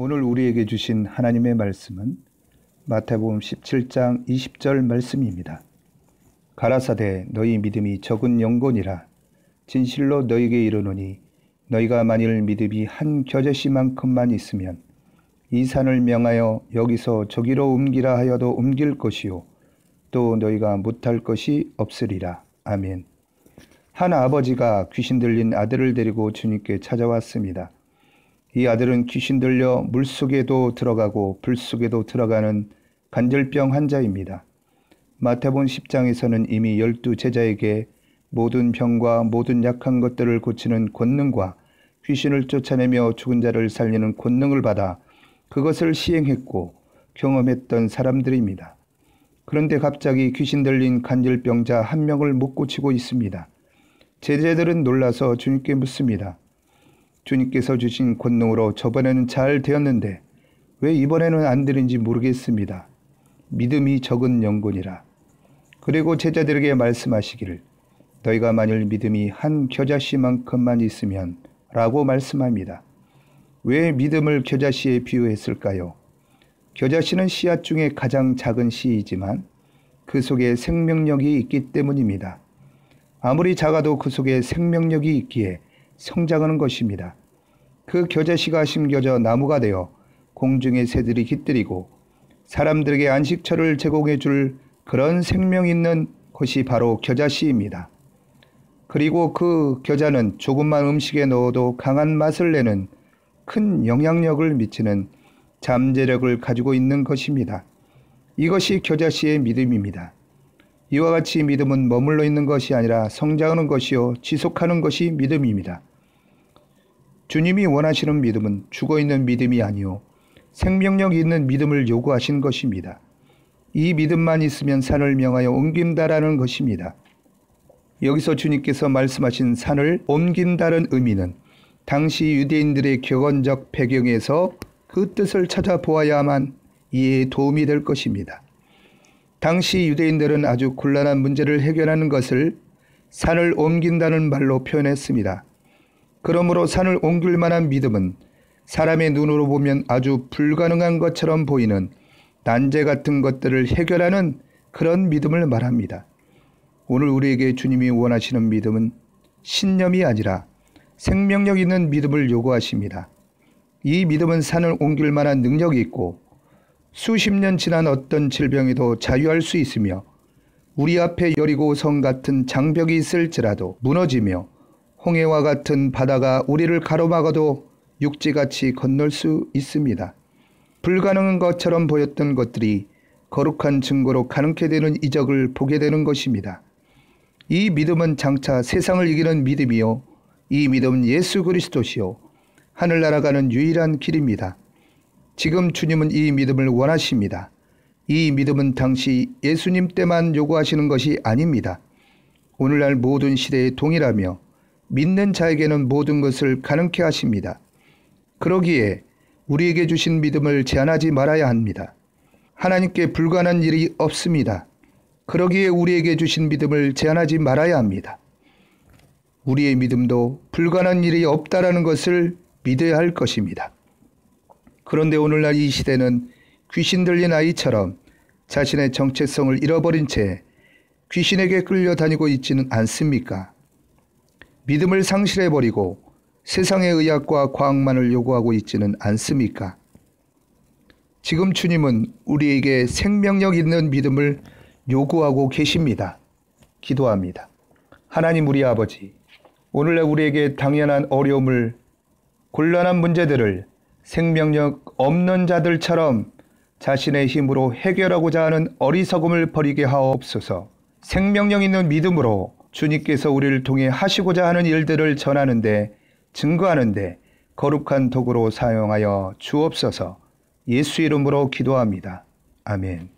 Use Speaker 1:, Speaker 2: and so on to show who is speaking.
Speaker 1: 오늘 우리에게 주신 하나님의 말씀은 마태복음 17장 20절 말씀입니다. 가라사대 너희 믿음이 적은 영혼이라 진실로 너희에게 이르노니 너희가 만일 믿음이 한 겨자씨만큼만 있으면 이 산을 명하여 여기서 저기로 옮기라 하여도 옮길 것이요 또 너희가 못할 것이 없으리라. 아멘. 한 아버지가 귀신 들린 아들을 데리고 주님께 찾아왔습니다. 이 아들은 귀신 들려 물 속에도 들어가고 불 속에도 들어가는 간절병 환자입니다. 마태본 10장에서는 이미 열두 제자에게 모든 병과 모든 약한 것들을 고치는 권능과 귀신을 쫓아내며 죽은 자를 살리는 권능을 받아 그것을 시행했고 경험했던 사람들입니다. 그런데 갑자기 귀신 들린 간질병자 한 명을 못 고치고 있습니다. 제자들은 놀라서 주님께 묻습니다. 주님께서 주신 권능으로 저번에는 잘 되었는데 왜 이번에는 안 되는지 모르겠습니다. 믿음이 적은 영혼이라. 그리고 제자들에게 말씀하시기를 너희가 만일 믿음이 한 겨자씨만큼만 있으면 라고 말씀합니다. 왜 믿음을 겨자씨에 비유했을까요? 겨자씨는 씨앗 중에 가장 작은 씨이지만 그 속에 생명력이 있기 때문입니다. 아무리 작아도 그 속에 생명력이 있기에 성장하는 것입니다. 그 겨자씨가 심겨져 나무가 되어 공중의 새들이 깃들이고 사람들에게 안식처를 제공해 줄 그런 생명 있는 것이 바로 겨자씨입니다. 그리고 그 겨자는 조금만 음식에 넣어도 강한 맛을 내는 큰 영향력을 미치는 잠재력을 가지고 있는 것입니다. 이것이 겨자씨의 믿음입니다. 이와 같이 믿음은 머물러 있는 것이 아니라 성장하는 것이요 지속하는 것이 믿음입니다. 주님이 원하시는 믿음은 죽어 있는 믿음이 아니요 생명력 있는 믿음을 요구하신 것입니다. 이 믿음만 있으면 산을 명하여 옮긴다라는 것입니다. 여기서 주님께서 말씀하신 산을 옮긴다는 의미는 당시 유대인들의 격언적 배경에서 그 뜻을 찾아보아야만 이해에 도움이 될 것입니다. 당시 유대인들은 아주 곤란한 문제를 해결하는 것을 산을 옮긴다는 말로 표현했습니다. 그러므로 산을 옮길 만한 믿음은 사람의 눈으로 보면 아주 불가능한 것처럼 보이는 난제 같은 것들을 해결하는 그런 믿음을 말합니다. 오늘 우리에게 주님이 원하시는 믿음은 신념이 아니라 생명력 있는 믿음을 요구하십니다. 이 믿음은 산을 옮길 만한 능력이 있고 수십 년 지난 어떤 질병에도 자유할 수 있으며 우리 앞에 여리고 성 같은 장벽이 있을지라도 무너지며 홍해와 같은 바다가 우리를 가로막아도 육지같이 건널 수 있습니다. 불가능한 것처럼 보였던 것들이 거룩한 증거로 가능케 되는 이적을 보게 되는 것입니다. 이 믿음은 장차 세상을 이기는 믿음이요. 이 믿음은 예수 그리스도시요. 하늘나라 가는 유일한 길입니다. 지금 주님은 이 믿음을 원하십니다. 이 믿음은 당시 예수님 때만 요구하시는 것이 아닙니다. 오늘날 모든 시대에 동일하며 믿는 자에게는 모든 것을 가능케 하십니다. 그러기에 우리에게 주신 믿음을 제한하지 말아야 합니다. 하나님께 불가능한 일이 없습니다. 그러기에 우리에게 주신 믿음을 제한하지 말아야 합니다. 우리의 믿음도 불가능한 일이 없다라는 것을 믿어야 할 것입니다. 그런데 오늘날 이 시대는 귀신 들린 아이처럼 자신의 정체성을 잃어버린 채 귀신에게 끌려다니고 있지는 않습니까? 믿음을 상실해버리고 세상의 의학과 과학만을 요구하고 있지는 않습니까? 지금 주님은 우리에게 생명력 있는 믿음을 요구하고 계십니다. 기도합니다. 하나님 우리 아버지, 오늘날 우리에게 당연한 어려움을 곤란한 문제들을 생명력 없는 자들처럼 자신의 힘으로 해결하고자 하는 어리석음을 버리게 하옵소서. 생명력 있는 믿음으로 주님께서 우리를 통해 하시고자 하는 일들을 전하는데 증거하는데 거룩한 도구로 사용하여 주옵소서. 예수 이름으로 기도합니다. 아멘.